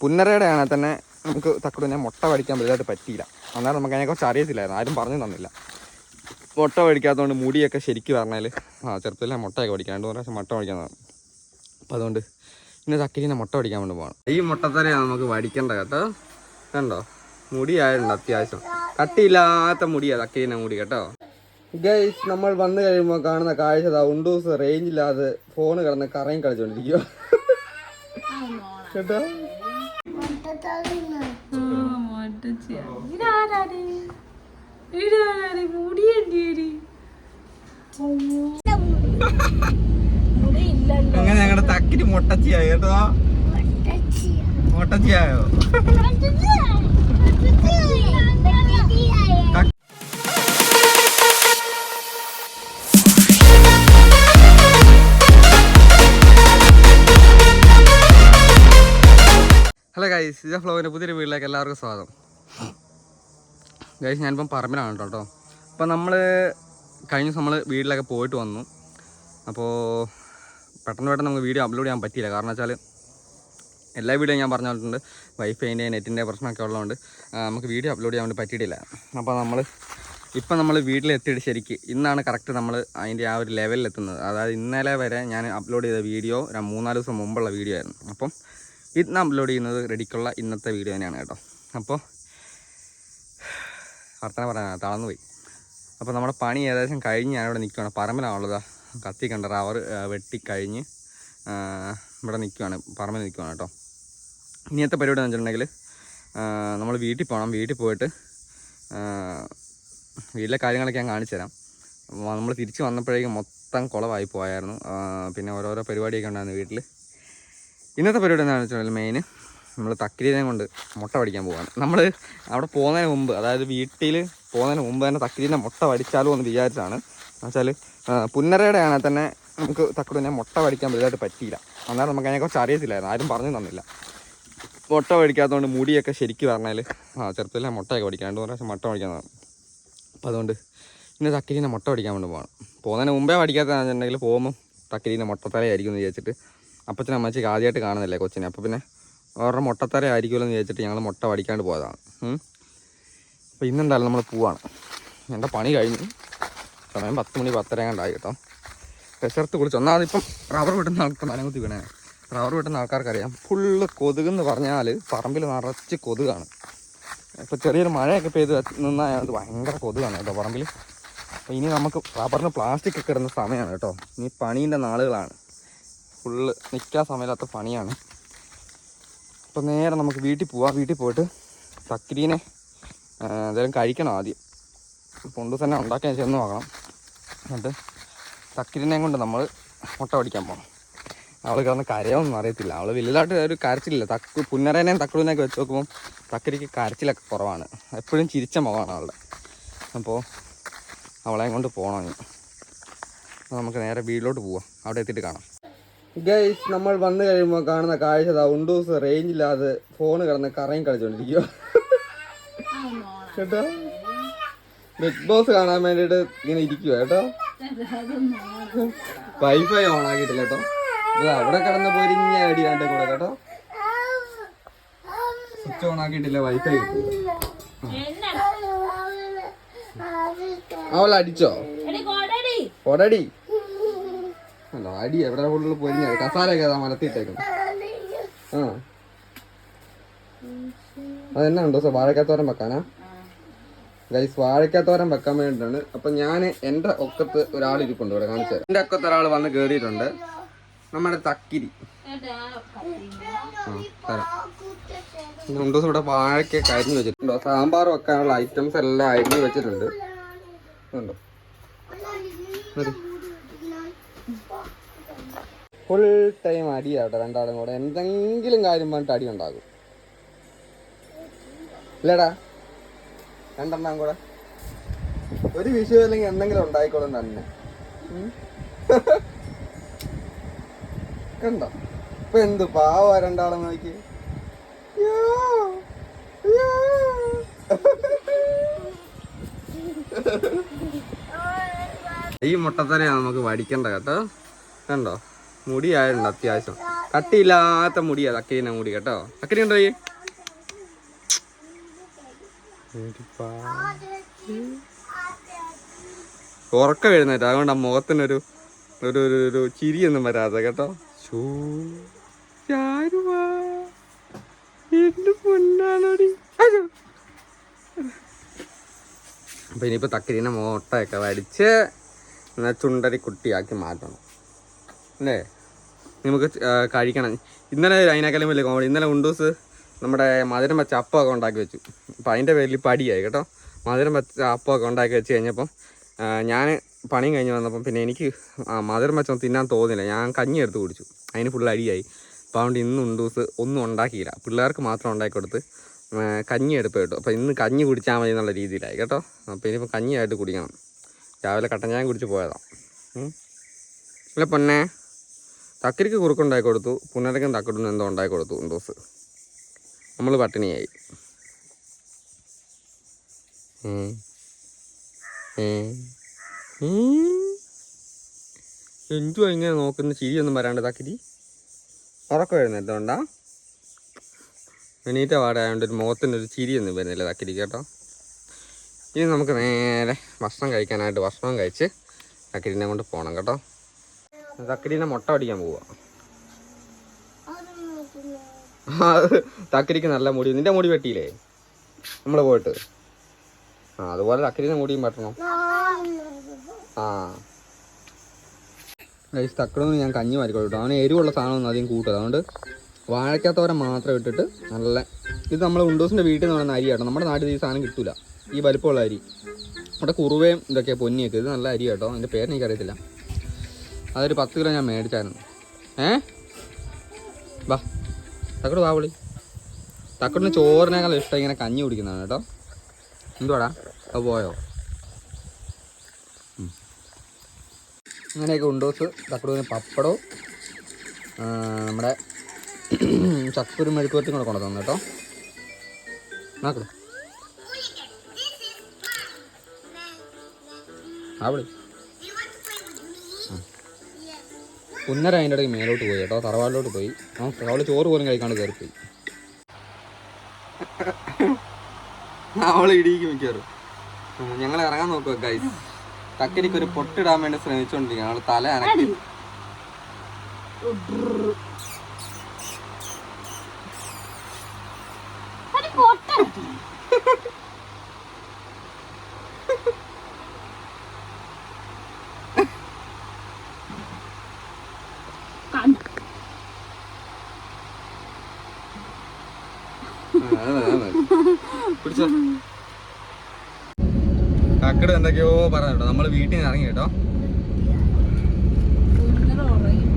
പുന്നരയുടെ തന്നെ നമുക്ക് തക്കുടിനെ മുട്ട പഠിക്കാൻ വലുതായിട്ട് പറ്റിയില്ല. അന്നേരം നമുക്ക് അതിനെക്കുറിച്ച് അറിയത്തില്ലായിരുന്നു. ആരും പറഞ്ഞു തന്നില്ല. മുട്ട പഠിക്കാത്തതുകൊണ്ട് മുടിയൊക്കെ ശരിക്ക് പറഞ്ഞാൽ ആ ചെറുപ്പത്തിലെ മുട്ടയൊക്കെ പഠിക്കാം രണ്ട് മൂന്ന് പ്രാവശ്യം മുട്ട പഠിക്കാൻ തുടങ്ങി അപ്പോൾ അതുകൊണ്ട് ഇന്ന് തക്കിരിനെ മുട്ട പഠിക്കാൻ വേണ്ടി പോകണം ഈ മുട്ടത്തരയാണ് നമുക്ക് വടിക്കേണ്ട കേട്ടോ. കണ്ടോ? മുടിയായിട്ടുണ്ട് അത്യാവശ്യം. കട്ടിയില്ലാത്ത മുടിയാ തക്കിരിനെ മുടി കേട്ടോ. ഗൈസ് നമ്മൾ വന്നു കഴിയുമ്പോൾ കാണുന്ന കാഴ്ച ഉണ്ടൂസ് റേഞ്ചില്ലാതെ ഫോൺ കിടന്ന് കറയും കളിച്ചോണ്ടിരിക്കുക കേട്ടോ? അങ്ങനെ ഞങ്ങളുടെ തക്കിരി മുട്ടച്ചിയായി കേട്ടോ? മുട്ടച്ചിയായോ? ഗൈസ് ഇത് ഫ്ലോവിന്റെ പുതിയൊരു വീട്ടിലേക്ക് എല്ലാവർക്കും സ്വാഗതം. ഗൈസ് ഞാനിപ്പം പറമ്പിലാണ് കേട്ടോ. അപ്പം നമ്മൾ കഴിഞ്ഞ ദിവസം നമ്മൾ വീട്ടിലൊക്കെ പോയിട്ട് വന്നു. അപ്പോൾ പെട്ടെന്ന് പെട്ടെന്ന് നമുക്ക് വീഡിയോ അപ്ലോഡ് ചെയ്യാൻ പറ്റിയില്ല. കാരണം വെച്ചാൽ എല്ലാ വീഡിയോ ഞാൻ പറഞ്ഞിട്ടുണ്ട് വൈഫൈന്റെ നെറ്റിന്റെ പ്രശ്നമൊക്കെ ഉള്ളതുകൊണ്ട് നമുക്ക് വീഡിയോ അപ്ലോഡ് ചെയ്യാൻ വേണ്ടി പറ്റിയിട്ടില്ല. അപ്പോൾ നമ്മൾ ഇപ്പം നമ്മൾ വീട്ടിലെത്തിയിട്ട് ശരിക്ക് ഇന്നാണ് കറക്റ്റ് നമ്മൾ അതിന്റെ ആ ഒരു ലെവലിൽ എത്തുന്നത്. അതായത് ഇന്നലെ വരെ ഞാൻ അപ്ലോഡ് ചെയ്ത വീഡിയോ മൂന്നാൽ ദിവസം മുമ്പുള്ള വീഡിയോ ആയിരുന്നു. അപ്പം ഇന്ന് അപ്ലോഡ് ചെയ്യുന്നത് റെഡിക്കുള്ള ഇന്നത്തെ വീഡിയോ തന്നെയാണ് കേട്ടോ. അപ്പോൾ വർത്തനം പറയാൻ തളർന്നു പോയി അപ്പോൾ നമ്മുടെ പണി ഏകദേശം കഴിഞ്ഞ് ഞാനിവിടെ നിൽക്കുകയാണ് പറമ്പിലാണുള്ളത്. കത്തി കണ്ട റവർ വെട്ടിക്കഴിഞ്ഞ് ഇവിടെ നിൽക്കുകയാണ് പറമ്പിൽ നിൽക്കുകയാണ് കേട്ടോ. ഇനിയത്തെ പരിപാടി എന്ന് വെച്ചിട്ടുണ്ടെങ്കിൽ നമ്മൾ വീട്ടിൽ പോകണം വീട്ടിൽ പോയിട്ട് വീട്ടിലെ കാര്യങ്ങളൊക്കെ ഞാൻ കാണിച്ചു തരാം. നമ്മൾ തിരിച്ച് വന്നപ്പോഴേക്കും മൊത്തം കുളമായി പോയായിരുന്നു. പിന്നെ ഓരോരോ പരിപാടിയൊക്കെ ഉണ്ടായിരുന്നു വീട്ടിൽ. ഇന്നത്തെ പരിപാടി എന്താണെന്ന് വെച്ചാൽ മെയിൻ നമ്മൾ തക്കിരീനെ കൊണ്ട് മുട്ട പഠിക്കാൻ പോവാണ്. നമ്മൾ അവിടെ പോകുന്നതിന് മുമ്പ് അതായത് വീട്ടിൽ പോകുന്നതിന് മുമ്പ് തന്നെ തക്കിരീനെ മുട്ട പഠിച്ചാലോ എന്ന് വിചാരിച്ചാണ് എന്നുവെച്ചാൽ പുന്നരയുടെ ആണെങ്കിൽ തന്നെ നമുക്ക് തക്കരീനെ മുട്ട പഠിക്കാൻ വലുതായിട്ട് പറ്റിയില്ല. അന്നേരം നമുക്ക് അതിനെക്കുറിച്ച് അറിയത്തില്ലായിരുന്നു. ആരും പറഞ്ഞു തന്നില്ല. മുട്ട പഠിക്കാത്തതുകൊണ്ട് മുടിയൊക്കെ ശരിക്കും പറഞ്ഞാൽ ആ ചെറുപ്പത്തിലെ മുട്ടയൊക്കെ പഠിക്കാം രണ്ട് പ്രാവശ്യം മുട്ട പഠിക്കുന്നതാണ് അപ്പോൾ അതുകൊണ്ട് ഇന്ന് തക്കിരീനെ മുട്ട പഠിക്കാൻ വേണ്ടി പോകണം പോകുന്നതിന് മുമ്പേ പഠിക്കാത്തതെന്ന് വെച്ചിട്ടുണ്ടെങ്കിൽ പോകുമ്പോൾ തക്കിരീനെ മുട്ടത്തലയായിരിക്കും എന്ന് വിചാരിച്ചിട്ട് അപ്പച്ചനും അമ്മച്ചിക്ക് ആദ്യമായിട്ട് കാണുന്നില്ലേ കൊച്ചിനെ? അപ്പോൾ പിന്നെ അവരുടെ മുട്ടത്തര ആയിരിക്കുമല്ലോ എന്ന് വിചാരിച്ചിട്ട് ഞങ്ങൾ മുട്ട പഠിക്കാണ്ട് പോയതാണ്. അപ്പോൾ ഇന്നെന്തായാലും നമ്മൾ പോവാണ്. എന്റെ പണി കഴിഞ്ഞു സമയം പത്ത് മണി പത്തര കണ്ടായി കേട്ടോ. വിശർത്ത് കുളിച്ച് ഒന്നാമതിപ്പം റബ്ബർ വെട്ടുന്ന ആൾക്ക് കുത്തി വീണേ. റബ്ബർ വെട്ടുന്ന ആൾക്കാർക്കറിയാം. ഫുള്ള് കൊതുകെന്ന് പറഞ്ഞാൽ പറമ്പിൽ നിറച്ച് കൊതുകാണ്. ഇപ്പോൾ ചെറിയൊരു മഴയൊക്കെ പെയ്ത് നിന്നാൽ അത് ഭയങ്കര കൊതുകാണ് കേട്ടോ പറമ്പിൽ അപ്പോൾ ഇനി നമുക്ക് റബ്ബറിന് പ്ലാസ്റ്റിക് ഒക്കെ ഇടുന്ന സമയമാണ് കേട്ടോ. ഇനി പണീന്റെ നാളുകളാണ്. ഫുള്ള് നിൽക്കാൻ സമയമില്ലാത്ത പണിയാണ്. അപ്പോൾ നേരെ നമുക്ക് വീട്ടിൽ പോവാം. വീട്ടിൽ പോയിട്ട് തക്കിരീനെ എന്തെങ്കിലും കഴിക്കണം ആദ്യം. കൊണ്ടു തന്നെ ഉണ്ടാക്കാൻ ചെന്ന് നോക്കണം. എന്നിട്ട് തക്കിരിനെയും കൊണ്ട് നമ്മൾ മുട്ട പഠിക്കാൻ പോകണം അവൾ കിടന്ന് കരയൊന്നും അറിയത്തില്ല. അവൾ വലുതായിട്ട് ഒരു കരച്ചിലില്ല. തക്ക് പുന്നരേനെയും തക്കുളിനെയൊക്കെ വെച്ച് നോക്കുമ്പോൾ തക്കരിക്ക് കരച്ചിലൊക്കെ കുറവാണ്. എപ്പോഴും ചിരിച്ച മുഖമാണ് അവളുടെ. അപ്പോൾ അവളെയും കൊണ്ട് പോകണം നമുക്ക് നേരെ വീട്ടിലോട്ട് പോവാം. അവിടെ എത്തിയിട്ട് കാണാം. ഗൈസ് നമ്മൾ വന്നു കഴിയുമ്പോൾ കാണുന്ന കാഴ്ച ഉണ്ടൂസ് റേഞ്ച് ഇല്ലാതെ ഫോൺ കിടന്ന് കറയും കളിച്ചോണ്ടിരിക്കുക കേട്ടോ? ബിഗ് ബോസ് കാണാൻ വേണ്ടിട്ട് ഇങ്ങനെ ഇരിക്കുക കേട്ടോ? വൈഫൈ ഓൺ ആക്കിയിട്ടില്ല കേട്ടോ. ഇത് അവിടെ കിടന്ന് പൊരിഞ്ഞ അടി കൂടെ കേട്ടോ. സ്വിച്ച് ഓൺ ആക്കിയിട്ടില്ല വൈഫൈ അവൾ അടിച്ചോ അല്ല അടി എവിടെ കൂടുതൽ പൊരിഞ്ഞ കസാരയൊക്കെ മലത്തിട്ടേക്കും ആ. അതെന്നാ ഉണ്ടോ സോ വാഴക്കാത്തോരൻ വെക്കാനാ? ഗൈസ് വാഴക്കാത്തോരൻ വെക്കാൻ വേണ്ടിയിട്ടാണ് അപ്പൊ ഞാൻ എന്റെ ഒക്കത്ത് ഒരാൾ ഇരിപ്പുണ്ട് ഇവിടെ കാണിച്ചു എന്റെ ഒക്കത്ത് ഒരാൾ വന്ന് കേറിയിട്ടുണ്ട്. നമ്മുടെ തക്കിരി. രണ്ടു ദിവസം ഇവിടെ വാഴക്കൊക്കെ അരിഞ്ഞു വെച്ചിട്ടുണ്ടോ. സാമ്പാർ വെക്കാനുള്ള ഐറ്റംസ് എല്ലാം അരിഞ്ഞു വെച്ചിട്ടുണ്ട്. ഉണ്ടോ ഫുൾ ടൈം അടിയാട്ടെ രണ്ടാളും കൂടെ. എന്തെങ്കിലും കാര്യം പറഞ്ഞിട്ട് അടി ഉണ്ടാകും ഇല്ലടാ. രണ്ടെണ്ണം കൂടെ. ഒരു വിഷയം അല്ലെങ്കിൽ എന്തെങ്കിലും ഉണ്ടായിക്കോളും തന്നെ. കണ്ടോ? ഇപ്പൊ എന്ത് പാവ രണ്ടാളും നോക്കി. ഈ മുട്ടത്തനെയാണ് നമുക്ക് വടിക്കണ്ട കേട്ടോ. കണ്ടോ? മുടിയായിട്ടുണ്ട് അത്യാവശ്യം. കട്ടിയില്ലാത്ത മുടിയാ തക്കീനെ മുടി കേട്ടോ. തക്കരി ഉണ്ടോ ഈ? ഉറക്കം എഴുന്നേറ്റ്. അതുകൊണ്ട് ആ മുഖത്തിനൊരു ഒരു ഒരു ഒരു ചിരിയൊന്നും വരാതെ കേട്ടോ. ചാരുവാ. എന്റെ പൊന്നാണോടി. അപ്പൊ മുട്ടയൊക്കെ വടിച്ച് ചുണ്ടരി കുട്ടിയാക്കി മാറ്റണം. അല്ലേ? നമുക്ക് കഴിക്കണം. ഇന്നലെ അതിനേക്കാളും വലിയ കോമഡി ഇന്നലെ ഉണ്ടൂസ് നമ്മുടെ മധുരം വെച്ച അപ്പമൊക്കെ ഉണ്ടാക്കി വെച്ചു. അപ്പം അതിന്റെ പേരിൽ പടിയായി കേട്ടോ. മധുരം വെച്ച അപ്പമൊക്കെ ഉണ്ടാക്കി വെച്ച് കഴിഞ്ഞപ്പം ഞാൻ പണിയും കഴിഞ്ഞ് വന്നപ്പം പിന്നെ എനിക്ക് മധുരം വെച്ചൊന്നും തിന്നാൻ തോന്നില്ല ഞാൻ കഞ്ഞി എടുത്ത് കുടിച്ചു. അതിന് ഫുൾ അടിയായി. അപ്പോൾ അതുകൊണ്ട് ഇന്ന് ഉണ്ടൂസ് ഒന്നും ഉണ്ടാക്കിയില്ല. പിള്ളേർക്ക് മാത്രം ഉണ്ടാക്കി കൊടുത്ത് കഞ്ഞി എടുപ്പ് കേട്ടോ. അപ്പോൾ ഇന്ന് കഞ്ഞി കുടിച്ചാൽ മതി എന്നുള്ള രീതിയിലായി കേട്ടോ. അപ്പോൾ ഇനിയിപ്പോൾ കഞ്ഞിയായിട്ട് കുടിക്കണം. രാവിലെ കട്ടൻ ചായ കുടിച്ച് പോയതാണ്. അല്ല പൊന്നെ. തക്കരിക്ക് കുറുക്കുണ്ടാക്കി കൊടുത്തു പുനരകം തക്കടുന്ന് എന്തോ ഉണ്ടാക്കി കൊടുത്തു ഉണ്ടോസ്. നമ്മൾ പട്ടിണിയായി. എന്തുവാ ഇങ്ങനെ നോക്കുന്ന ചിരിയൊന്നും വരാണ്ട് തക്കിരി ഉറക്കം എന്തുകൊണ്ടാ? എണീറ്റ പാടായതുകൊണ്ട് ഒരു മുഖത്തിന്റെ ഒരു ചിരിയൊന്നും വരുന്നില്ല തക്കിരി കേട്ടോ. ഇനി നമുക്ക് നേരെ ഭക്ഷണം കഴിക്കാനായിട്ട് ഭക്ഷണം കഴിച്ച് തക്കിരിനെ കൊണ്ട് പോകണം കേട്ടോ. തക്കിരീനെ മുട്ട അടിക്കാൻ പോവാ. തക്കരിക്ക് നല്ല മുടി. നിന്റെ മുടി വെട്ടിയില്ലേ? നമ്മൾ പോയിട്ട്. ആ അതുപോലെ തക്കരിന്റെ മുടിയും വെട്ടണം. ആ ഗൈസ് തക്കടൊന്നും ഞാൻ കഞ്ഞി മാറിക്കോളൂ കേട്ടോ അവന് എരിവുള്ള സാധനമൊന്നും അധികം കൂട്ടുക അതുകൊണ്ട് വാഴയ്ക്കാത്തവരെ മാത്രം ഇട്ടിട്ട് നല്ല ഇത് നമ്മൾ വിൻഡോസിന്റെ വീട്ടിൽ നിന്ന് പറയുന്ന അരി കേട്ടോ നമ്മുടെ നാട്ടിൽ ഈ സാധനം കിട്ടില്ല ഈ വലിപ്പമുള്ള അരി. നമ്മുടെ കുറുവയും ഇതൊക്കെ പൊന്നിയൊക്കെ. ഇത് നല്ല അരി കേട്ടോ അതിന്റെ പേര് എനിക്കറിയത്തില്ല. അതൊരു പത്ത് കിലോ ഞാൻ മേടിച്ചായിരുന്നു. ഏ? വാ. തക്കട് വാ വിളി തക്കടിന് ചോറിനേക്കാൾ ഇഷ്ടം ഇങ്ങനെ കഞ്ഞി കുടിക്കുന്നതാണ് കേട്ടോ. എന്തുവാടാ? അത് പോയോ. അങ്ങനെയൊക്കെ ഉണ്ടോസ് തക്കടുവിന് പപ്പടവും നമ്മുടെ ചക്കൂരും മെഴുക്കുവരത്തും കൂടെ കൊണ്ടു തന്നു കേട്ടോ നോക്കൂ ആ പുന്നര അതിന്റെ ഇടയ്ക്ക് മേലോട്ട് പോയി കേട്ടോ തറവാടിലോട്ട് പോയി. അവൾ ചോറ് പോലും കഴിക്കാണ്ട് കയറിപ്പോയി. അവൾ ഇടിയിക്ക് മിക്കവാറും. ഞങ്ങൾ ഇറങ്ങാൻ നോക്കുക ഗൈസ് തക്കരിക്ക് ഒരു പൊട്ടിടാൻ വേണ്ടി ശ്രമിച്ചുകൊണ്ടിരിക്കുകയാണ് അവൾ തല അനക്കി. ആ, അത് മതി, അത് മതി. പിടിച്ചോ കക്കട് എന്തൊക്കെയോ പറഞ്ഞു കേട്ടോ. നമ്മൾ വീട്ടിൽ നിന്ന് ഇറങ്ങി കേട്ടോ.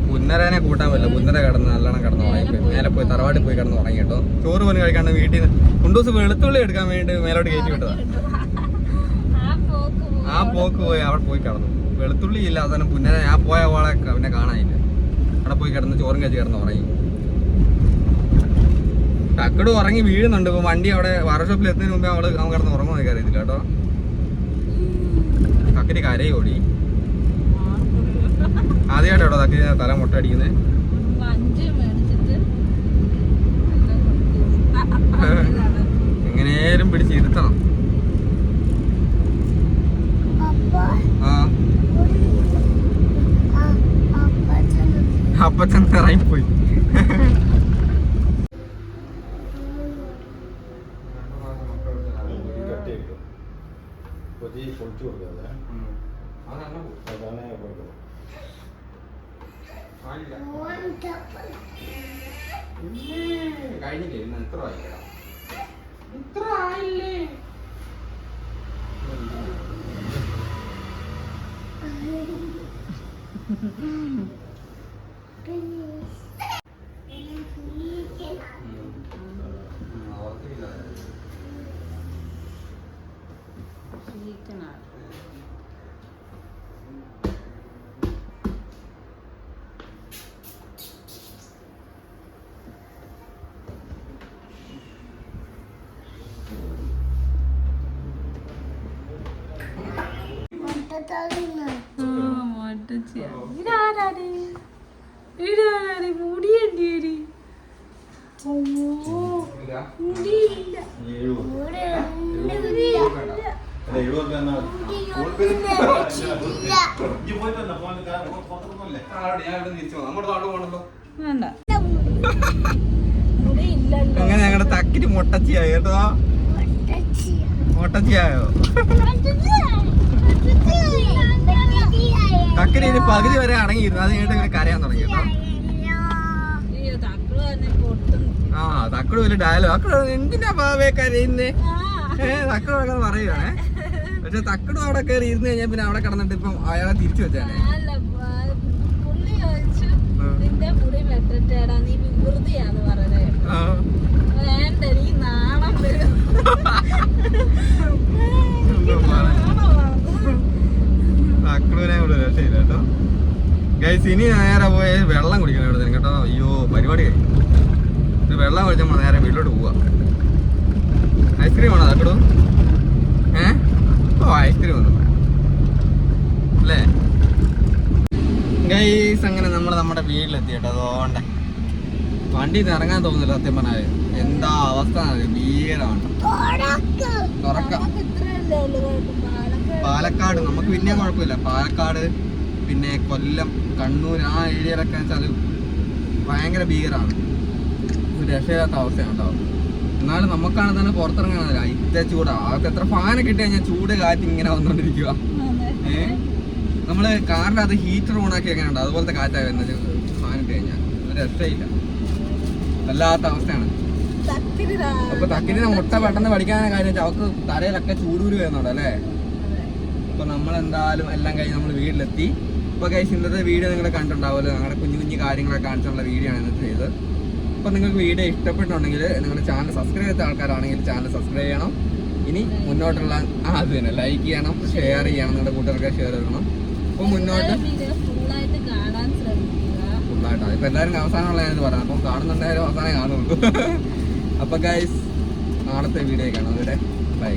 പുന്നരനെ കൂട്ടാൻ പറ്റില്ല. പുന്നര കിടന്ന് നല്ലോണം കിടന്ന് ഉറങ്ങിപ്പോയി. മേലെ പോയി തറവാട്ടിൽ പോയി കിടന്ന് ഉറങ്ങി കേട്ടോ. ചോറ് പോലും കഴിക്കാണ്ട് വീട്ടിൽ നിന്ന് കുണ്ടൂസ് വെളുത്തുള്ളി എടുക്കാൻ വേണ്ടി മേലോട്ട് കയറ്റി വിട്ടതാ. ആ പോക്ക് പോയി അവിടെ പോയി കിടന്നു. വെളുത്തുള്ളി ഇല്ല അവസാനം പുന്നര ഞാൻ പോയ പോലെ പിന്നെ കാണാനില്ല. അവിടെ പോയി കിടന്ന് ചോറും കഴിച്ച് കിടന്ന് ഉറങ്ങി. കക്കട് ഉറങ്ങി വീഴുന്നുണ്ട്. ഇപ്പൊ വണ്ടി അവിടെ വർക്ക്ഷോപ്പിൽ എത്തുന്നതിന് മുമ്പേ അവൾ അവൻ കിടന്ന് ഉറങ്ങുമെന്ന് എനിക്ക് അറിയത്തില്ല കേട്ടോ കക്കരി കരയോടി ആദ്യമായിട്ടോ തക്കരി തല മുട്ട അടിക്കുന്നത് എങ്ങനെയാലും പിടിച്ച് ഇരുത്തണം. അപ്പച്ചൻ ഇറങ്ങിപ്പോയി കഴിഞ്ഞില്ലേ? ഇന്ന് എത്ര വായിക്കണം ഇത്ര ആയില്ലേ? Please. ഞങ്ങടെ വേണ്ട. അങ്ങനെ തക്കിരി മുട്ടച്ചിയായി കേട്ടോ? മുട്ടച്ചിയായോ? പകുതി വരെ അടങ്ങിയിരുന്നു അത് കഴിഞ്ഞിട്ട് ഇങ്ങനെ കരയാൻ തുടങ്ങി കേട്ടോ. ആ തക്കട് വലിയ ഡയലോഗ് തക്കട് എന്തിനാ പാവേ കരയുന്നേ? ഏഹ് തക്കട് ഒക്കെ പറയുവാണേ പക്ഷെ തക്കടും അവിടെ കയറി ഇരുന്ന് കഴിഞ്ഞാൽ പിന്നെ അവിടെ കിടന്നിട്ട് ഇപ്പം അയാളെ തിരിച്ചു വെച്ചാണേ നിന്റെ വെട്ടട്ടേടാ നീ വികൃതിയാന്ന് പറഞ്ഞേ വേണ്ട നീ നാണം വരും ഒന്നും പറ- തക്കടുവിനെ ഇവിടെ രക്ഷയില്ല കേട്ടോ ഗൈസ് ഇനി നേരെ പോയി വെള്ളം കുടിക്കണം ഇവിടെ കേട്ടോ. അയ്യോ പരിപാടി. കഴിഞ്ഞു ഇത് വെള്ളം നമ്മൾ നേരെ വീട്ടിലോട്ട് പോവാ. ഐസ്ക്രീം ആണോ അതൊക്കെ ഏ? ഓ ഐസ്ക്രീം ഒന്നും അല്ലേ? ഗൈസ് അങ്ങനെ നമ്മൾ നമ്മുടെ വീട്ടിലെത്തി കേട്ടോ. അതുകൊണ്ട് വണ്ടി ഇറങ്ങാൻ തോന്നുന്നില്ല സത്യം പറഞ്ഞാൽ എന്താ അവസ്ഥ? ഭീകരമാണ്. തുറക്കാം പാലക്കാട്. നമുക്ക് പിന്നെ കുഴപ്പമില്ല. പാലക്കാട് പിന്നെ കൊല്ലം കണ്ണൂർ ആ ഏരിയയിലൊക്കെ വെച്ചാൽ ഭയങ്കര ഭീകരമാണ് ഒരു രക്ഷയില്ലാത്ത അവസ്ഥയാണ് ഉണ്ടാവും എന്നാലും നമുക്കാണ് തന്നെ പുറത്തിറങ്ങാനല്ല ഇത്ര ചൂടാ. അകത്ത് എത്ര ഫാനൊക്കെ ഇട്ട് കഴിഞ്ഞാൽ ചൂട് കാറ്റ് ഇങ്ങനെ വന്നോണ്ടിരിക്കുക അതെ. നമ്മൾ കാറിന്റെ അത് ഹീറ്റർ ഓണാക്കി എങ്ങനെ ഉണ്ട് അതുപോലത്തെ കാറ്റാ വരുന്നത്. ഫാൻ ഇട്ട് കഴിഞ്ഞാൽ ഒരു രക്ഷയില്ല. വല്ലാത്ത അവസ്ഥയാണ്. അപ്പൊ തക്കിന് മുട്ട പെട്ടെന്ന് പഠിക്കാനുള്ള കാര്യം വെച്ചാൽ അവർക്ക് തലയിലൊക്കെ ചൂടൂര് വരുന്നുണ്ട് അല്ലേ? അപ്പൊ നമ്മളെന്തായാലും എല്ലാം കഴിഞ്ഞ് നമ്മൾ വീട്ടിലെത്തി. ഇപ്പൊ ഗൈസ് ഇന്നത്തെ വീഡിയോ നിങ്ങൾ കണ്ടിട്ടുണ്ടാവുമല്ലോ. ഞങ്ങളുടെ കുഞ്ഞു കുഞ്ഞു കാര്യങ്ങളൊക്കെ കാണിച്ചുള്ള വീഡിയോ ആണ് ഇന്നത്തെ ചെയ്തത് അപ്പൊ നിങ്ങൾക്ക് വീഡിയോ ഇഷ്ടപ്പെട്ടുണ്ടെങ്കിൽ നിങ്ങളുടെ ചാനൽ സബ്സ്ക്രൈബ് ചെയ്ത ആൾക്കാരാണെങ്കിൽ ചാനൽ സബ്സ്ക്രൈബ് ചെയ്യണം. ഇനി മുന്നോട്ടുള്ള ആ അത് തന്നെ. ലൈക്ക് ചെയ്യണം ഷെയർ ചെയ്യണം നിങ്ങളുടെ കൂട്ടുകാർക്ക് ഷെയർ ചെയ്യണം. അപ്പൊ മുന്നോട്ട് ഫുള്ളായിട്ടാണ്. ഇപ്പൊ എല്ലാവരും അവസാനമുള്ള ഞാനിത് പറയാം. അപ്പം കാണുന്നുണ്ടായാലും അവസാനം കാണുള്ളൂ. അപ്പൊ ഗൈസ് നാളത്തെ വീഡിയോ കാണാം. ഇവിടെ ബൈ